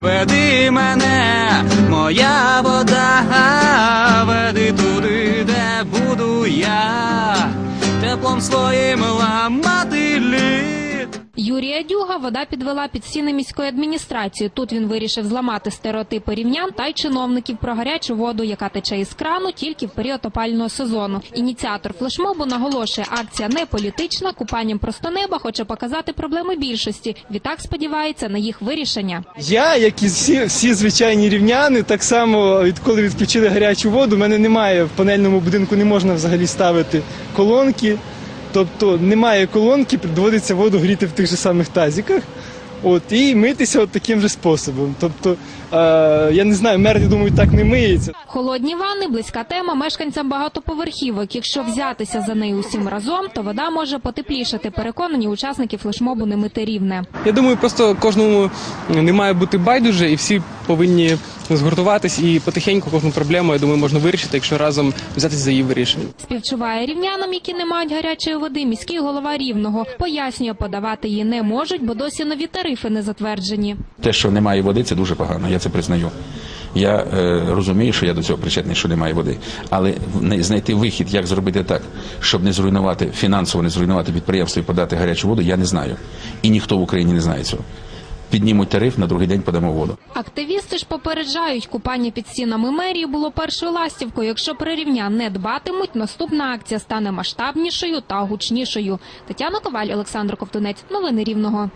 Веди мене, моя вода, веди туди, де буду я, теплом своїм ламати лід. Юрія Дюга вода підвела під стіни міської адміністрації. Тут він вирішив зламати стереотипи рівнян та й чиновників про гарячу воду, яка тече із крану тільки в період опального сезону. Ініціатор флешмобу наголошує, акція не політична, купанням просто неба хоче показати проблеми більшості. Відтак сподівається на їх вирішення. Я, як і всі, всі звичайні рівняни, так само відколи відключили гарячу воду, в мене немає в панельному будинку, не можна взагалі ставити колонки. Тобто немає колонки, доводиться воду гріти в тих же самих тазіках. От, і митися от таким же способом. Тобто, е, я не знаю, мер, я думаю, так не миється. Холодні ванни близька тема мешканцям багатоповерхівок. Якщо взятися за нею усім разом, то вода може потеплішати. Переконані учасники флешмобу не мити рівне. Я думаю, просто кожному не має бути байдуже, і всі повинні згуртуватись і потихеньку кожну проблему, я думаю, можна вирішити, якщо разом взятися за її вирішення. Співчуває рівнянам, які не мають гарячої води. Міський голова рівного пояснює, подавати її не можуть, бо досі нові тарифи не затверджені. Те, що немає води, це дуже погано. Я це признаю. Я е, розумію, що я до цього причетний, що немає води, але не- знайти вихід, як зробити так, щоб не зруйнувати фінансово, не зруйнувати підприємство і подати гарячу воду, я не знаю. І ніхто в Україні не знає цього. Піднімуть тариф, на другий день подамо воду. Активісти ж попереджають, купання під стінами мерії було першою ластівкою. Якщо прирівня не дбатимуть, наступна акція стане масштабнішою та гучнішою. Тетяна Коваль, Олександр Ковтунець. Новини Рівного.